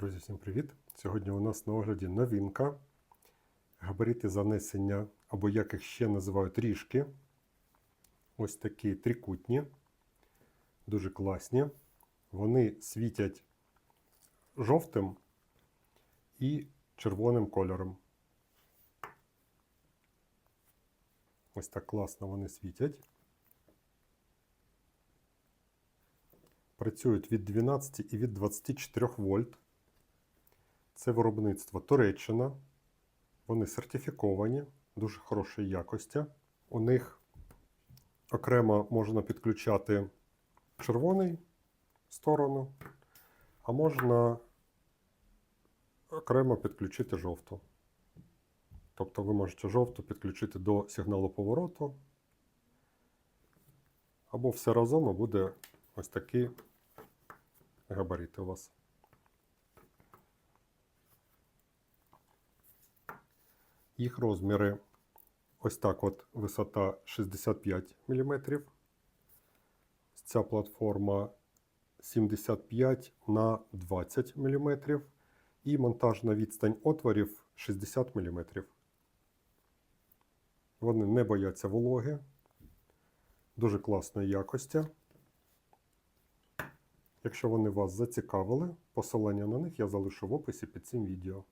Друзі, всім привіт! Сьогодні у нас на огляді новинка. Габарити занесення, або як їх ще називають ріжки. Ось такі трикутні, дуже класні. Вони світять жовтим і червоним кольором. Ось так класно вони світять. Працюють від 12 і від 24 вольт. Це виробництво Туреччина. Вони сертифіковані, дуже хорошої якості. У них окремо можна підключати червоний сторону, а можна окремо підключити жовту. Тобто ви можете жовту підключити до сигналу повороту, або все разом буде ось такі габарити у вас. Їх розміри ось так от висота 65 мм. Ця платформа 75 на 20 мм. І монтажна відстань отворів 60 мм. Вони не бояться вологи. Дуже класної якості. Якщо вони вас зацікавили, посилання на них я залишу в описі під цим відео.